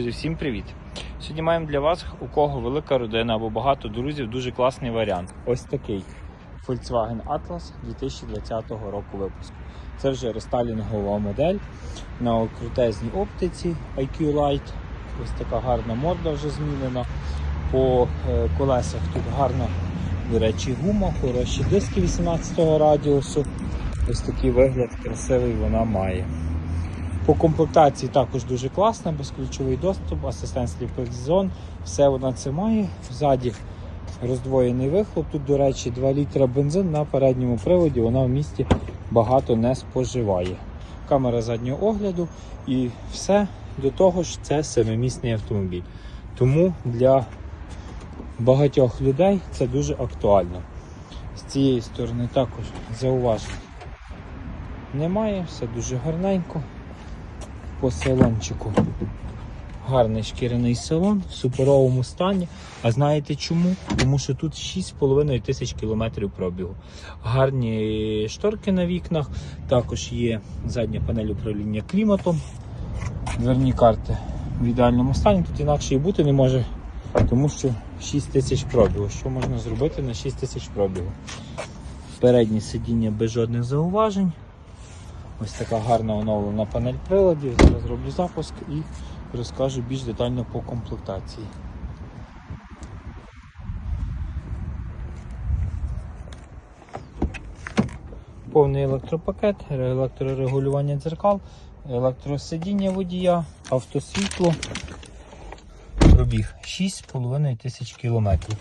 Друзі, всім привіт! Сьогодні маємо для вас, у кого велика родина або багато друзів, дуже класний варіант. Ось такий Volkswagen Atlas 2020 року випуску. Це вже рестайлінгова модель на крутезній оптиці IQ Light. Ось така гарна морда вже змінена. По е, колесах тут гарна, до речі, гума, хороші диски 18 го радіусу. Ось такий вигляд красивий вона має. По комплектації також дуже класна, безключовий доступ, асистент сліпих зон, все вона це має. Ззаді роздвоєний вихлоп. Тут, до речі, 2 літра бензин на передньому приводі, вона в місті багато не споживає. Камера заднього огляду і все до того ж це семимісний автомобіль. Тому для багатьох людей це дуже актуально. З цієї сторони також зауважень немає, все дуже гарненько по салончику. Гарний шкіряний салон в суперовому стані. А знаєте чому? Тому що тут 6,5 тисяч кілометрів пробігу. Гарні шторки на вікнах, також є задня панель управління кліматом. Дверні карти в ідеальному стані. Тут інакше і бути не може, тому що 6 тисяч пробігу. Що можна зробити на 6 тисяч пробігу? Переднє сидіння без жодних зауважень. Ось така гарна оновлена панель приладів. Зараз зроблю запуск і розкажу більш детально по комплектації. Повний електропакет, електрорегулювання дзеркал, електросидіння водія, автосвітло. Пробіг 6,5 тисяч кілометрів.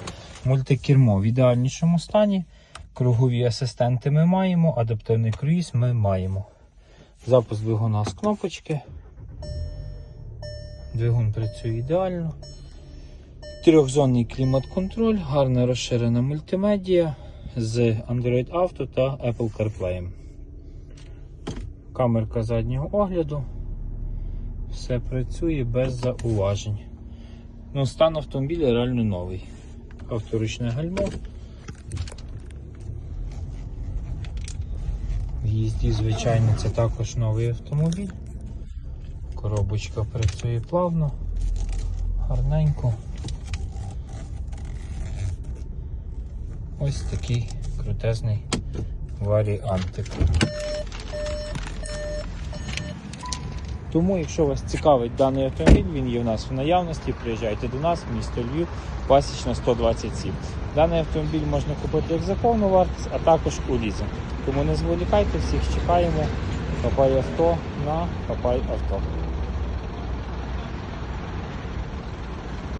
Мультикермо в ідеальнішому стані. Кругові асистенти ми маємо, адаптивний круїз ми маємо. Запуск двигуна з кнопочки. Двигун працює ідеально. Трьохзонний клімат-контроль, гарна розширена мультимедіа з Android Auto та Apple CarPlay. Камерка заднього огляду. Все працює без зауважень. Ну, стан автомобіля реально новий. Авторучне гальмо. Їзді, звичайно, це також новий автомобіль. Коробочка працює плавно, гарненько. Ось такий крутезний варіантик. Тому, якщо вас цікавить даний автомобіль, він є у нас в наявності, приїжджайте до нас, місто Львів, пасічна 127. Даний автомобіль можна купити як за повну вартість, а також у лізинг. Тому не зволікайте, всіх чекаємо. Хапай авто на Хапай авто.